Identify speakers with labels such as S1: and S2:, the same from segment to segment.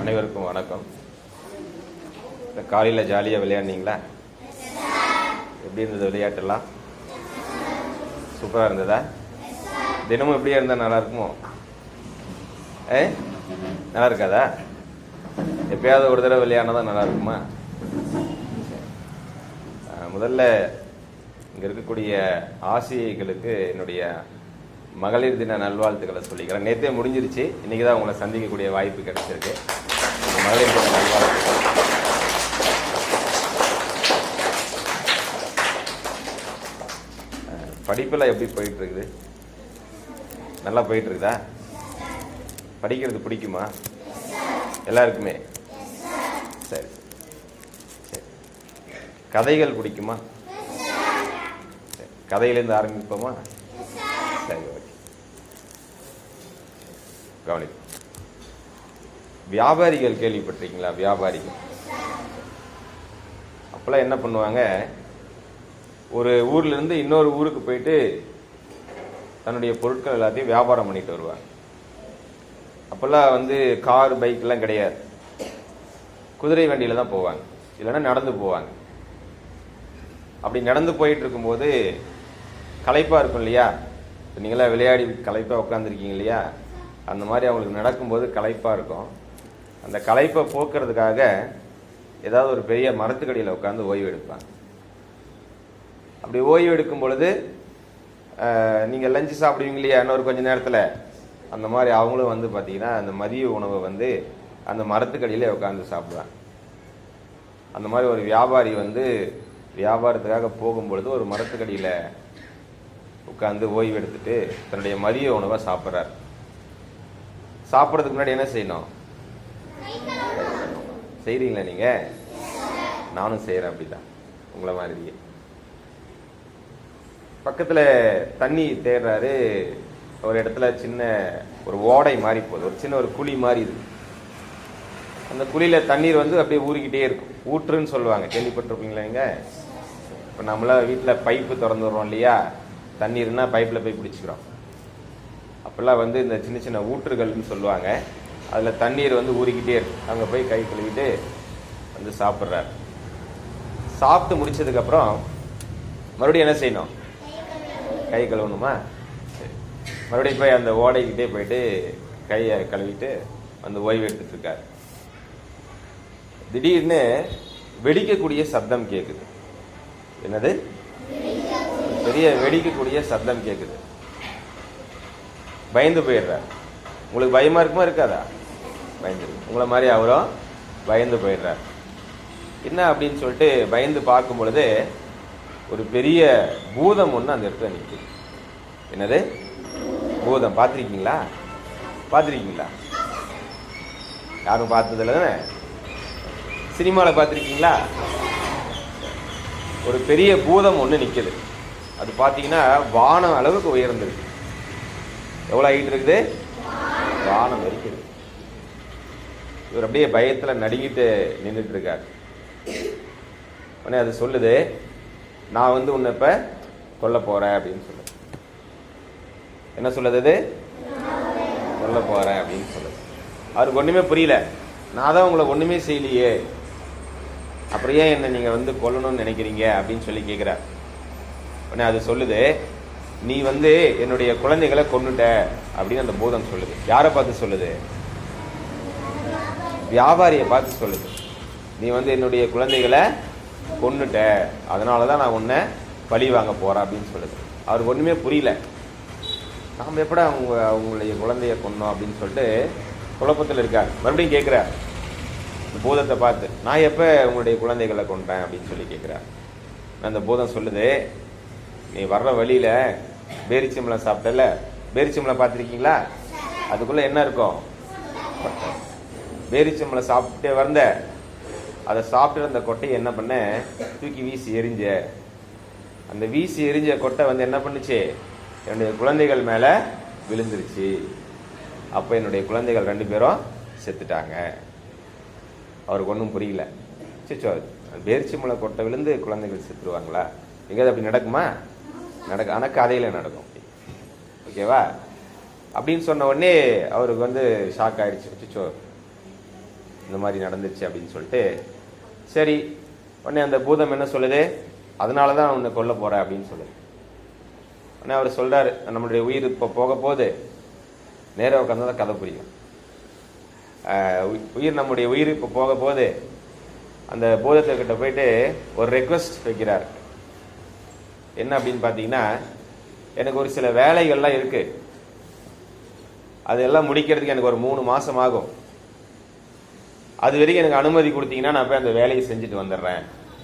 S1: அனைவருக்கும் வணக்கம். இந்த காலையில் ஜாலியாக விளையாடினீங்களா? எப்படி இருந்தது விளையாட்டெல்லாம்? சூப்பராக இருந்ததா? தினமும் எப்படியா இருந்தால் நல்லா இருக்குமோ? ஏ? நல்லா இருக்காதா? எப்பயாவது ஒரு தடவை விளையாடினா தான் நல்லா இருக்குமா? முதல்ல இங்கே இருக்கக்கூடிய ஆசிரியர்களுக்கு என்னுடைய மகளிர் தின நல்வாழ்த்துக்களை சொல்லிக்கிறேன். நேற்றே முடிஞ்சிருச்சு. இன்றைக்கி தான் உங்களை சந்திக்கக்கூடிய வாய்ப்பு கிடைச்சிருக்கு. மகளிர் தின நல்வாழ்த்துக்கள். படிப்பெல்லாம் எப்படி போயிட்டுருக்குது? நல்லா போயிட்டுருக்குதா? படிக்கிறது பிடிக்குமா? எல்லாருக்குமே? சரி. சரி. கதைகள் பிடிக்குமா? கதையிலேருந்து ஆரம்பிப்போமா சரி ஓகே கவனி வியாபாரிகள் கேள்விப்பட்டிருக்கீங்களா? வியாபாரிகள். அப்போல்லாம் என்ன பண்ணுவாங்க? ஒரு ஊர்ல இருந்து இன்னொரு ஊருக்கு போயிட்டு தன்னுடைய பொருட்கள் எல்லாத்தையும் வியாபாரம் பண்ணிட்டு வருவாங்க. அப்போல்லாம் வந்து கார் பைக்கெலாம் கிடையாது. குதிரை வண்டியில தான் போவாங்க. இல்லைன்னா நடந்து போவாங்க. அப்படி நடந்து போயிட்டு இருக்கும்போது களைப்பாக இருக்கும் இல்லையா? நீங்களாம் விளையாடி களைப்பாக உட்காந்துருக்கீங்க இல்லையா? அந்த மாதிரி அவங்களுக்கு நடக்கும்போது களைப்பாக இருக்கும். அந்த களைப்பை போக்குறதுக்காக ஏதாவது ஒரு பெரிய மரத்துக்கடியில் உட்காந்து ஓய்வு எடுப்பாங்க. அப்படி ஓய்வு எடுக்கும் பொழுது நீங்கள் லஞ்சு சாப்பிடுவீங்க இல்லையா இன்னொரு கொஞ்ச நேரத்தில்? அந்த மாதிரி அவங்களும் வந்து பார்த்திங்கன்னா அந்த மதிய உணவை வந்து அந்த மரத்துக்கடியிலே உட்காந்து சாப்பிடுவாங்க. அந்த மாதிரி ஒரு வியாபாரி வந்து வியாபாரத்துக்காக போகும்பொழுது ஒரு மரத்துக்கடியில் உட்காந்து ஓய்வு எடுத்துட்டு தன்னுடைய மதிய உணவை சாப்பிட்றாரு. சாப்பிட்றதுக்கு முன்னாடி என்ன செய்யணும்? செய்கிறீங்களா நீங்க? நானும் செய்யறேன் அப்படிதான். உங்களை மாதிரியே. பக்கத்துல தண்ணி தேடுறாரு. ஒரு இடத்துல சின்ன ஒரு ஓடை மாதிரி போகுது. ஒரு சின்ன ஒரு குழி மாதிரி இருக்கு. அந்த குழியில தண்ணீர் வந்து அப்படியே ஊறிக்கிட்டே இருக்கும். ஊற்றுன்னு சொல்லுவாங்க. கேள்விப்பட்டிருப்பீங்களா நீங்க? இப்போ நம்மள வீட்டில் பைப்பு திறந்து விடுறோம் இல்லையா? தண்ணீர்னா பைப்பில் போய் பிடிச்சிக்கிறோம். அப்போல்லாம் வந்து இந்த சின்ன சின்ன ஊற்றுகள்னு சொல்லுவாங்க. அதில் தண்ணீர் வந்து ஊறிக்கிட்டே இருக்கு. அங்கே போய் கை கழுவிட்டு வந்து சாப்பிட்றாரு. சாப்பிட்டு முடிச்சதுக்கப்புறம் மறுபடியும் என்ன செய்யணும்? கை கழுவணுமா? சரி. மறுபடியும் போய் அந்த ஓடைக்கிட்டே போயிட்டு கையை கழுவிட்டு வந்து ஓய்வு எடுத்துட்டு இருக்காரு. திடீர்னு வெடிக்கக்கூடிய சப்தம் கேட்குது என்னது? பெரிய வெடிக்கக்கூடிய சப்தம் கேட்குது பயந்து போயிடுறார் உங்களுக்கு பயமாக இருக்குமா இருக்காதா? பயந்துருக்கு உங்களை மாதிரி அவரும் பயந்து போயிடுறார். என்ன அப்படின்னு சொல்லிட்டு பயந்து பார்க்கும் பொழுது ஒரு பெரிய பூதம் ஒன்று அந்த இடத்துல நிற்குது என்னது? பூதம். பார்த்துருக்கீங்களா? பார்த்துருக்கீங்களா? யாரும் பார்த்ததில்ல தானே? சினிமாவில் பார்த்துருக்கீங்களா? ஒரு பெரிய பூதம் ஒன்று நிற்குது அது பார்த்தீங்கன்னா வானம் அளவுக்கு உயர்ந்திருக்கு. எவ்வளோ ஆகிட்டு இருக்குது? வானம் இருக்குது இவர் அப்படியே பயத்தில் நடுங்கிட்டு நின்றுட்டு இருக்கார். உடனே அது சொல்லுது நான் வந்து உன்னை இப்போ கொல்ல போகிறேன் அப்படின்னு சொல்லுது. என்ன சொல்லுது அது? கொல்ல போகிறேன் அப்படின்னு சொல்லுது. அவருக்கு ஒன்றுமே புரியல. நான் தான் உங்களை ஒன்றுமே செய்யலையே. அப்புறம் ஏன் என்ன நீங்கள் வந்து கொல்லணும்னு நினைக்கிறீங்க அப்படின்னு சொல்லி கேட்குறார் உடனே அது சொல்லுது நீ வந்து என்னுடைய குழந்தைகளை கொன்னுட்ட அப்படின்னு அந்த பூதம் சொல்லுது. யாரை பார்த்து சொல்லுது? வியாபாரியை பார்த்து சொல்லுது. நீ வந்து என்னுடைய குழந்தைகளை கொண்டுட்ட அதனால தான் நான் உன்னை பழி வாங்க போகிறேன் அப்படின்னு சொல்லுது. அவருக்கு ஒன்றுமே புரியல. நாம் எப்படா அவங்க அவங்களுடைய குழந்தைய கொன்னோம் அப்படின்னு சொல்லிட்டு குழப்பத்தில் இருக்கார். மறுபடியும் கேட்குறார் இந்த பூதத்தை பார்த்து நான் எப்போ உங்களுடைய குழந்தைகளை கொண்டேன் அப்படின்னு சொல்லி கேட்குறார் அந்த பூதம் சொல்லுது நீ வர்ற வழியில் பேரிச்சம்பளம் சாப்பிட்டல பேரிச்சம்பளம் பார்த்துருக்கீங்களா? அதுக்குள்ள என்ன இருக்கும்? பேரிச்சம்பளம் சாப்பிட்டே வந்த அதை சாப்பிட்டு அந்த கொட்டையை என்ன பண்ண? தூக்கி வீசி எரிஞ்ச அந்த வீசி எரிஞ்ச கொட்டை வந்து என்ன பண்ணுச்சு? என்னுடைய குழந்தைகள் மேல விழுந்துருச்சு. அப்ப என்னுடைய குழந்தைகள் ரெண்டு பேரும் செத்துட்டாங்க. அவருக்கு ஒன்றும் புரியல. சிச்சோ பேரிச்சம்பளம் கொட்டை விழுந்து குழந்தைகள் செத்துருவாங்களா? எங்கேயாவது அப்படி நடக்குமா? நடக்கும் ஆனால் கதையில் நடக்கும். ஓகேவா? அப்படின்னு சொன்ன உடனே அவருக்கு வந்து ஷாக் ஆகிடுச்சு சிச்சோ இந்த மாதிரி நடந்துச்சு அப்படின்னு சொல்லிட்டு சரி உடனே அந்த பூதம் என்ன சொல்லுது? அதனால தான் உன்னை கொல்ல போகிறேன் அப்படின்னு சொல்லுது. உடனே அவர் சொல்கிறார் நம்மளுடைய உயிர் இப்போ போக போது நேராக உட்காந்து தான் கதை புரியும். உயிர் நம்முடைய உயிர் இப்போ போக போது அந்த பூதத்துக்கிட்ட போயிட்டு ஒரு ரெக்வஸ்ட் வைக்கிறார். என்ன அப்படின்னு பார்த்தீங்கன்னா எனக்கு ஒரு சில வேலைகள்லாம் இருக்கு. அதெல்லாம் முடிக்கிறதுக்கு எனக்கு ஒரு மூணு மாசம் ஆகும். அது வரைக்கும் எனக்கு அனுமதி கொடுத்தீங்கன்னா நான் போய் அந்த வேலையை செஞ்சுட்டு வந்துடுறேன்.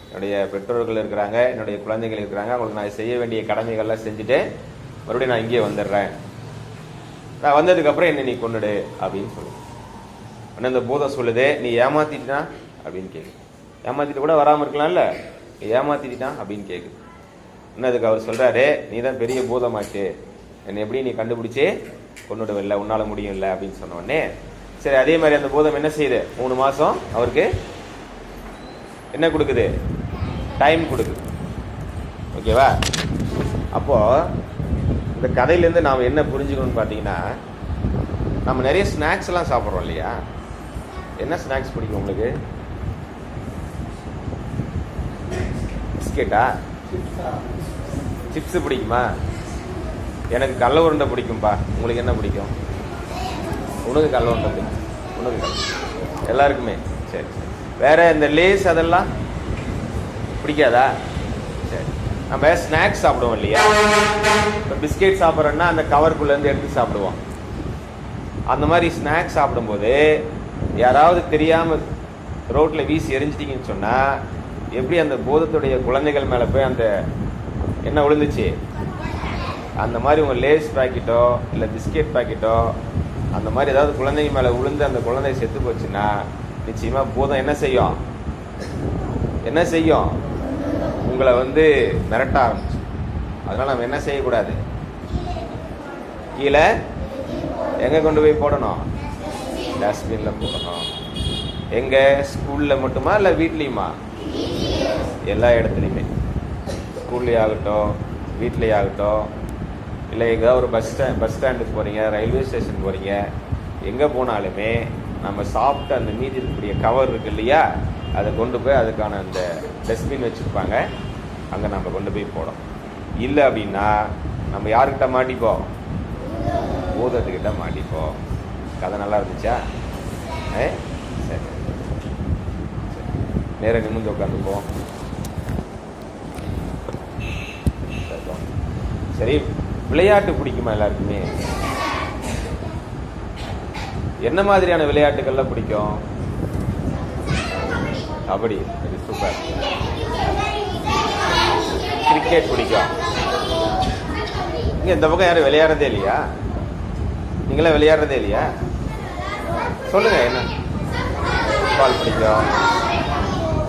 S1: என்னுடைய பெற்றோர்கள் இருக்கிறாங்க என்னுடைய குழந்தைகள் இருக்கிறாங்க அவங்களுக்கு நான் செய்ய வேண்டிய கடமைகள்லாம் செஞ்சுட்டு மறுபடியும் நான் இங்கே வந்துடுறேன். நான் வந்ததுக்கப்புறம் என்ன நீ கொன்னுடு அப்படின்னு சொல்லுவேன் ஆனால் இந்த பூதம் சொல்லுது நீ ஏமாத்திட்டா? அப்படின்னு கேட்குது ஏமாத்திட்டு கூட வராமல் இருக்கலாம்ல. நீ ஏமாத்திட்டான் அப்படின்னு கேட்குது அதுக்கு அவர் சொல்கிறாரு நீ தான் பெரிய பூதமாச்சு. என்னை எப்படி நீ கண்டுபிடிச்சு உன்னால் முடியும் முடியும்ல? அப்படின்னு சொன்ன உடனே சரி அதே மாதிரி அந்த பூதம் என்ன செய்யுது? மூணு மாதம் அவருக்கு என்ன கொடுக்குது? டைம் கொடுக்குது. ஓகேவா அப்போது இந்த கதையிலேருந்து நாம் என்ன புரிஞ்சுக்கணும்னு பார்த்தீங்கன்னா நம்ம நிறைய ஸ்நாக்ஸ்லாம் சாப்பிட்றோம் இல்லையா? என்ன ஸ்நாக்ஸ் பிடிக்கும் உங்களுக்கு? பிஸ்கெட்டா சிப்ஸ் பிடிக்குமா? எனக்கு கடல உருண்டை பிடிக்கும்பா. உங்களுக்கு என்ன பிடிக்கும்? உனக்கு கடல உருண்டை பிடிக்கும். உனக்கு கடல- எல்லாருக்குமே. சரி. சரி வேற இந்த லேஸ் அதெல்லாம் பிடிக்காதா? சரி. நம்ம ஸ்நாக்ஸ் சாப்பிடுவோம் இல்லையா? இப்போ பிஸ்கெட் சாப்பிட்றோன்னா அந்த கவருக்குள்ளேருந்து எடுத்து சாப்பிடுவோம். அந்த மாதிரி ஸ்நாக்ஸ் சாப்பிடும்போது யாராவது தெரியாமல் ரோட்டில் வீசி எரிஞ்சிட்டிங்கன்னு சொன்னால் எப்படி அந்த பூதத்துடைய குழந்தைகள் மேலே போய் அந்த என்ன விழுந்துச்சு? அந்த மாதிரி உங்கள் லேஸ் பாக்கெட்டோ இல்லை பிஸ்கெட் பாக்கெட்டோ அந்த மாதிரி ஏதாவது குழந்தைங்க மேலே விழுந்து அந்த குழந்தைய செத்து போச்சுன்னா நிச்சயமாக பூதம் என்ன செய்யும்? என்ன செய்யும்? உங்களை வந்து மிரட்ட ஆரம்பிச்சு அதனால் நம்ம என்ன செய்யக்கூடாது? கீழே எங்கே கொண்டு போய் போடணும்? டஸ்ட்பினில் போடணும். எங்கே? ஸ்கூலில் மட்டுமா இல்லை வீட்லேயுமா? எல்லா இடத்துலையுமே. ஸ்கூல்லேயே ஆகட்டும் வீட்லேயே ஆகட்டும் இல்லை எங்கேயாவது ஒரு பஸ் ஸ்டாண்ட் பஸ் ஸ்டாண்டுக்கு போகிறீங்க ரயில்வே ஸ்டேஷன் போகிறீங்க எங்கே போனாலுமே நம்ம சாப்பிட்டு அந்த மீதி இருக்கக்கூடிய கவர் இருக்கு இல்லையா அதை கொண்டு போய் அதுக்கான அந்த டஸ்ட்பின் வச்சுருப்பாங்க. அங்கே நம்ம கொண்டு போய் போடும் இல்லை அப்படின்னா நம்ம யாருக்கிட்ட மாட்டிப்போம்? பூதத்துக்கிட்ட மாட்டிப்போம். கதை நல்லா இருந்துச்சா? ஏ? சரி. சரி. நேராக நிமிர்ந்து உட்காந்துப்போம் சரி விளையாட்டு பிடிக்குமா எல்லாருக்குமே? என்ன மாதிரியான விளையாட்டுகள்லாம் பிடிக்கும்? கபடி சூப்பர் கிரிக்கெட் பிடிக்கும். இங்கே இந்த பக்கம் யாரும் விளையாடுறதே இல்லையா? நீங்களாம் விளையாடுறதே இல்லையா? சொல்லுங்கள் என்ன? ஃபுட்பால் பிடிக்கும்.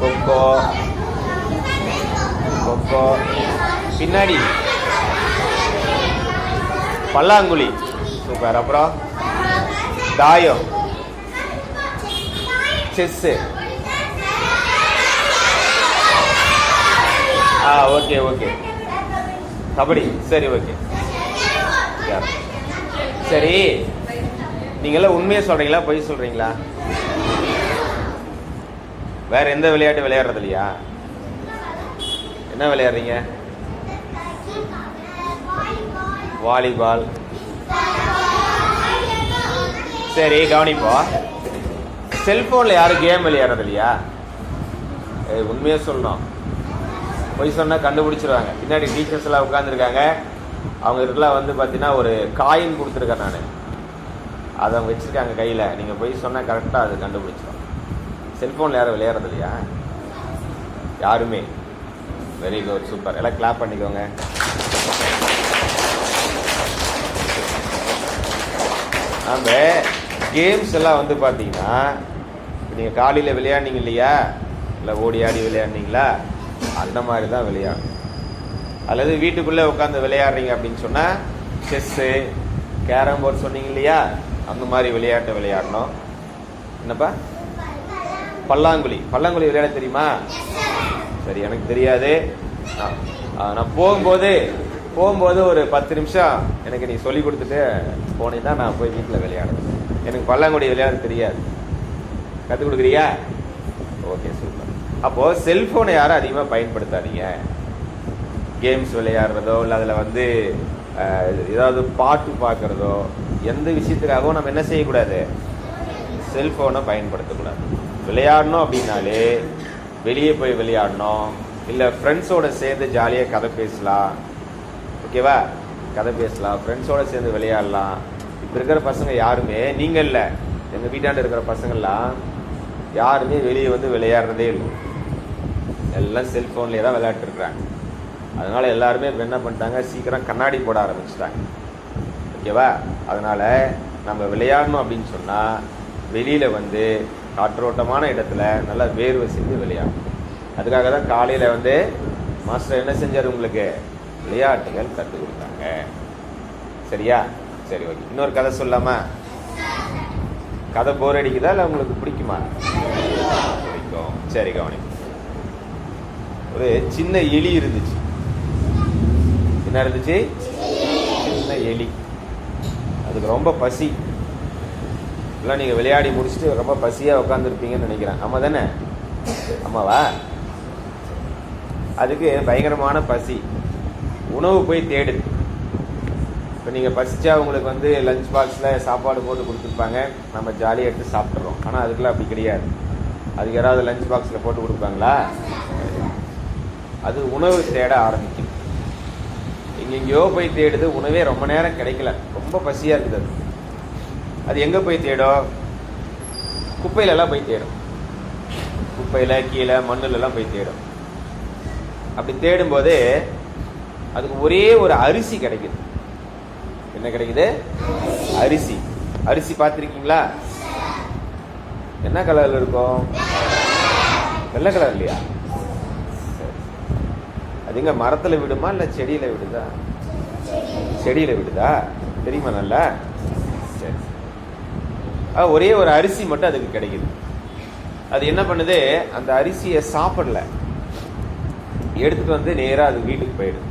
S1: கொக்கோ கொக்கோ பின்னாடி. பல்லாங்குழி. சூப்பர். அப்புறம் தாயம். செஸ்ஸு. ஆ ஓகே ஓகே. கபடி. சரி ஓகே. சரி. நீங்களாம் உண்மையை சொல்கிறீங்களா பொய் சொல்கிறீங்களா வேறு எந்த விளையாட்டு விளையாடுறது இல்லையா? என்ன விளையாடுறீங்க? வாலிபால். சரி கவனிப்போம் செல்ஃபோனில் யாரும் கேம் விளையாடுறது இல்லையா? உண்மையாக சொல்லணும் பொய் சொன்னால் கண்டுபிடிச்சிருவாங்க. பின்னாடி டீச்சர்ஸ் எல்லாம் உட்காந்துருக்காங்க அவங்க இதுக்கெல்லாம் வந்து பார்த்தீங்கன்னா ஒரு காயின் கொடுத்துருக்கேன் நான். அதை அவங்க வச்சுருக்காங்க கையில். நீங்கள் பொய் சொன்னால் கரெக்டாக அது கண்டுபிடிச்சிடும் செல்ஃபோனில் யாரும் விளையாடுறது இல்லையா? யாருமே. வெரி குட் சூப்பர் எல்லாம் கிளாப் பண்ணிக்கோங்க. நம்ம கேம்ஸ் எல்லாம் வந்து பார்த்தீங்கன்னா நீங்கள் காலையில் விளையாடுனீங்க இல்லையா? இல்லை ஓடி ஆடி விளையாடுனீங்களா? அந்த மாதிரி தான் விளையாடணும். அல்லது வீட்டுக்குள்ளே உட்காந்து விளையாடுறீங்க அப்படின்னு சொன்னால் செஸ்ஸு கேரம் போர்டு சொன்னீங்க இல்லையா? அந்த மாதிரி விளையாட்டு விளையாடணும். என்னப்பா? பல்லாங்குழி. பல்லாங்குழி விளையாட தெரியுமா? சரி எனக்கு தெரியாது. நான் போகும்போது போகும்போது ஒரு பத்து நிமிஷம் எனக்கு நீ சொல்லி கொடுத்துட்டு போனீங்கன்னா நான் போய் வீட்டில் விளையாடுவேன் எனக்கு பல்லாங்குடி விளையாட தெரியாது. கற்றுக் கொடுக்குறியா? ஓகே சூப்பர் அப்போது செல்ஃபோனை யாரும் அதிகமாக பயன்படுத்தாதீங்க. கேம்ஸ் விளையாடுறதோ இல்லை அதில் வந்து ஏதாவது பாட்டு பார்க்குறதோ எந்த விஷயத்துக்காகவும் நம்ம என்ன செய்யக்கூடாது? செல்ஃபோனை பயன்படுத்தக்கூடாது. விளையாடணும் அப்படின்னாலே வெளியே போய் விளையாடணும். இல்லை ஃப்ரெண்ட்ஸோடு சேர்ந்து ஜாலியாக கதை பேசலாம். ஓகேவா கதை பேசலாம். ஃப்ரெண்ட்ஸோடு சேர்ந்து விளையாடலாம். இப்போ இருக்கிற பசங்க யாருமே நீங்கள் இல்லை எங்கள் வீட்டாண்ட இருக்கிற பசங்கள்லாம் யாருமே வெளியே வந்து விளையாடுறதே இல்லை. எல்லாம் செல்ஃபோன்லேயே தான் விளையாட்டுருக்குறாங்க அதனால் எல்லாருமே இப்போ என்ன பண்ணிட்டாங்க? சீக்கிரம் கண்ணாடி போட ஆரம்பிச்சிட்டாங்க. ஓகேவா அதனால் நம்ம விளையாடணும் அப்படின்னு சொன்னால் வெளியில் வந்து காற்றோட்டமான இடத்துல நல்லா வேர்வை செஞ்சு விளையாடணும். அதுக்காக தான் காலையில் வந்து மாஸ்டர் என்ன செஞ்சார் உங்களுக்கு? விளையாட்டுகள் கற்றுக் கொடுத்தாங்க. சரியா? சரி ஓகே. இன்னொரு கதை சொல்லாமா கதை போர் அடிக்குதா? இல்லை உங்களுக்கு பிடிக்குமா? பிடிக்கும். சரி கவனி ஒரு சின்ன எலி இருந்துச்சு. என்ன இருந்துச்சு? சின்ன எலி. அதுக்கு ரொம்ப பசி. எல்லாம் நீங்கள் விளையாடி முடிச்சுட்டு ரொம்ப பசியாக உட்காந்துருப்பீங்கன்னு நினைக்கிறேன். ஆமாம் தானே? ஆமாவா அதுக்கு பயங்கரமான பசி. உணவு போய் தேடுது இப்போ நீங்கள் பசிச்சா உங்களுக்கு வந்து லஞ்ச் பாக்ஸில் சாப்பாடு போட்டு கொடுத்துருப்பாங்க. நம்ம ஜாலியாக எடுத்து சாப்பிட்றோம் ஆனால் அதுக்கெல்லாம் அப்படி கிடையாது. அதுக்கு யாராவது லஞ்ச் பாக்ஸில் போட்டு கொடுப்பாங்களா? அது உணவு தேட ஆரம்பிக்கும். எங்கெங்கேயோ போய் தேடுது. உணவே ரொம்ப நேரம் கிடைக்கல. ரொம்ப பசியாக இருக்குது அது. அது எங்கே போய் தேடும் குப்பையிலலாம் போய் தேடும். குப்பையில் கீழே மண்ணிலலாம் போய் தேடும். அப்படி தேடும்போது அதுக்கு ஒரே ஒரு அரிசி கிடைக்குது. என்ன கிடைக்குது? அரிசி. அரிசி பார்த்துருக்கீங்களா? என்ன கலர்ல இருக்கும்? வெள்ளை கலர் இல்லையா? சரி. மரத்தில் விடுமா இல்லை செடியில் விடுதா? செடியில் விடுதா? தெரியுமா நல்லா? சரி. ஆ, ஒரே ஒரு அரிசி மட்டும் அதுக்கு கிடைக்குது. அது என்ன பண்ணுது? அந்த அரிசியை சாப்பிடல. எடுத்துட்டு வந்து நேராக அது வீட்டுக்கு போயிடுது.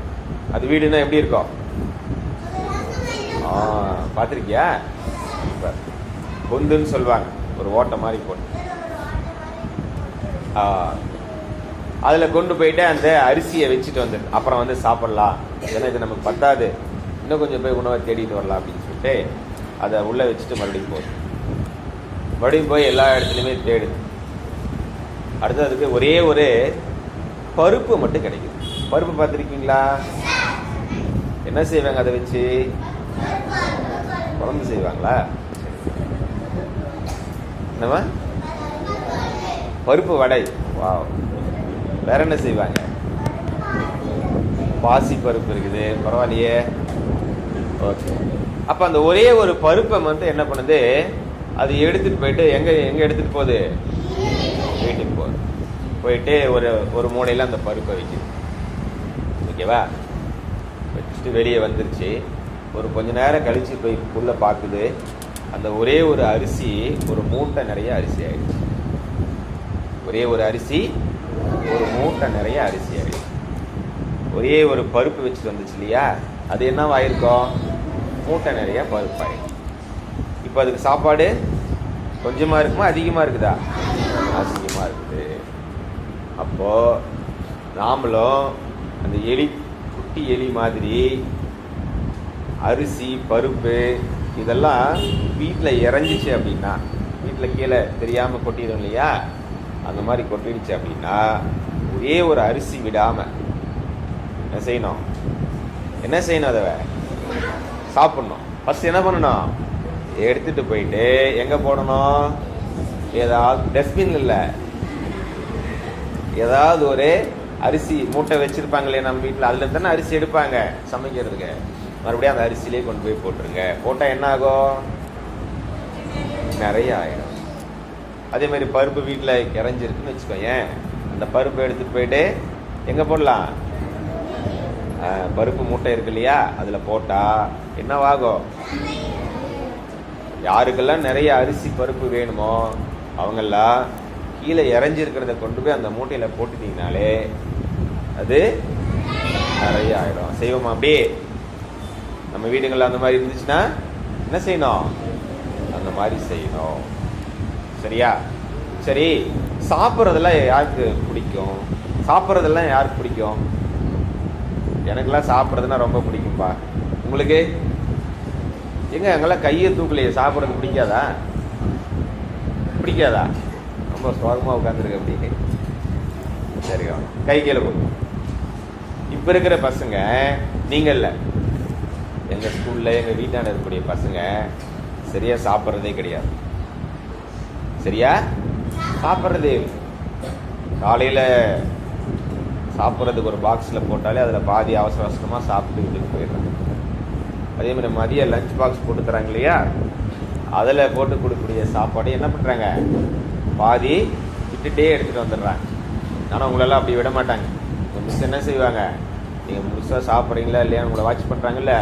S1: அது வீடுன்னா எப்படி இருக்கும்? பார்த்துருக்கியா? பொந்துன்னு சொல்லுவாங்க. ஒரு ஓட்டை மாதிரி போட்டு அதில் கொண்டு போயிட்டு அந்த அரிசியை வச்சுட்டு வந்து அப்புறம் வந்து சாப்பிட்லாம். ஏன்னா இது நமக்கு பத்தாது. இன்னும் கொஞ்சம் போய் உணவை தேடிட்டு வரலாம் அப்படின்னு சொல்லிட்டு அதை உள்ளே வச்சுட்டு மறுபடியும் போகுது. மறுபடியும் போய் எல்லா இடத்துலையுமே தேடுது. அடுத்து அதுக்கு ஒரே ஒரு பருப்பு மட்டும் கிடைக்குது. பருப்பு பார்த்துருக்கீங்களா? என்ன செய்வாங்க அதை வச்சு? குழம்பு செய்வாங்களா? என்னவா பருப்பு வடை. வா வேற என்ன செய்வாங்க? பாசி பருப்பு இருக்குது. பரவாயில்லையே. ஓகே. அப்ப அந்த ஒரே ஒரு பருப்பை வந்து என்ன பண்ணுது? அது எடுத்துட்டு போயிட்டு எங்க எங்க எடுத்துட்டு போகுது? வீட்டுக்கு போகுது. போயிட்டு ஒரு ஒரு மூலையில அந்த பருப்பை வைக்குது ஓகேவா? வச்சுட்டு வெளியே வந்துருச்சு. ஒரு கொஞ்ச நேரம் கழித்து போய் உள்ளே பார்க்குது அந்த ஒரே ஒரு அரிசி ஒரு மூட்டை நிறைய அரிசி ஆயிடுச்சு. ஒரே ஒரு அரிசி ஒரு மூட்டை நிறைய அரிசி ஆயிடுச்சு. ஒரே ஒரு பருப்பு வச்சுட்டு வந்துச்சு இல்லையா? அது என்னவா ஆயிருக்கும்? மூட்டை நிறைய பருப்பு ஆயிடுச்சு. இப்போ அதுக்கு சாப்பாடு கொஞ்சமாக இருக்குமா அதிகமாக இருக்குதா? அதிகமாக இருக்குது. அப்போ நாமளும் அந்த எலி குட்டி எலி மாதிரி அரிசி பருப்பு இதெல்லாம் வீட்டில் இறஞ்சிச்சு அப்படின்னா வீட்டில் கீழே தெரியாமல் கொட்டிடும் இல்லையா? அந்த மாதிரி கொட்டிடுச்சு அப்படின்னா ஒரே ஒரு அரிசி விடாமல் என்ன செய்யணும்? என்ன செய்யணும் அதை சாப்பிடணும். ஃபஸ்ட் என்ன பண்ணணும்? எடுத்துட்டு போயிட்டு எங்கே போடணும்? ஏதாவது டஸ்ட்பின் இல்லை. ஏதாவது ஒரு அரிசி மூட்டை வச்சிருப்பாங்களே நம்ம வீட்டில் அதுல தானே அரிசி எடுப்பாங்க சமைக்கிறதுக்கு. மறுபடியும் அந்த அரிசியிலே கொண்டு போய் போட்டுருங்க. போட்டால் என்ன ஆகும்? நிறைய ஆயிடும். அதே மாதிரி பருப்பு வீட்டில் இறஞ்சிருக்குன்னு வச்சுக்கோங்க அந்த பருப்பு எடுத்துட்டு போயிட்டு எங்க போடலாம்? பருப்பு மூட்டை இருக்கு இல்லையா? அதுல போட்டா என்னவாகும் யாருக்கெல்லாம் நிறைய அரிசி பருப்பு வேணுமோ அவங்கெல்லாம் கீழே இறஞ்சிருக்கிறத கொண்டு போய் அந்த மூட்டையில போட்டுட்டீங்கனாலே அது நிறைய ஆயிடும் செய்வோமா? அப்படியே. நம்ம வீடுகளில் அந்த மாதிரி இருந்துச்சுன்னா என்ன செய்யணும்? அந்த மாதிரி செய்யணும். சரியா? சரி. சாப்பிட்றதெல்லாம் யாருக்கு பிடிக்கும்? சாப்பிட்றதெல்லாம் யாருக்கு பிடிக்கும்? எனக்கெல்லாம் சாப்பிட்றதுனா ரொம்ப பிடிக்கும்பா உங்களுக்கு? எங்க அங்கெல்லாம் கையை தூக்கலையே? சாப்பிட்றது பிடிக்காதா? பிடிக்காதா? ரொம்ப சோகமாக உட்காந்துருக்கு அப்படி சரி கை கீழே போகும் இப்போ இருக்கிற பசங்க நீங்கள் இல்லை. எங்கள் ஸ்கூலில் எங்கள் வீட்டாண்ட இருக்கக்கூடிய பசங்க சரியாக சாப்பிட்றதே கிடையாது. சரியா? சாப்பிட்றதே காலையில் சாப்பிட்றதுக்கு ஒரு பாக்ஸில் போட்டாலே அதில் பாதி அவசர அவசரமாக சாப்பிட்டு வீட்டுக்கு போயிடுறாங்க. அதே மாதிரி மதிய லஞ்ச் பாக்ஸ் போட்டு தராங்க இல்லையா? அதில் போட்டு கொடுக்கக்கூடிய சாப்பாடு என்ன பண்ணுறாங்க பாதி விட்டுட்டே எடுத்துகிட்டு வந்துடுறாங்க. ஆனால் உங்களெல்லாம் அப்படி விட மாட்டாங்க. மிஸ் என்ன செய்வாங்க? சாப்பிட்றீங்களா இல்லையா உங்களை வாட்ச் பண்ணுறாங்கல்ல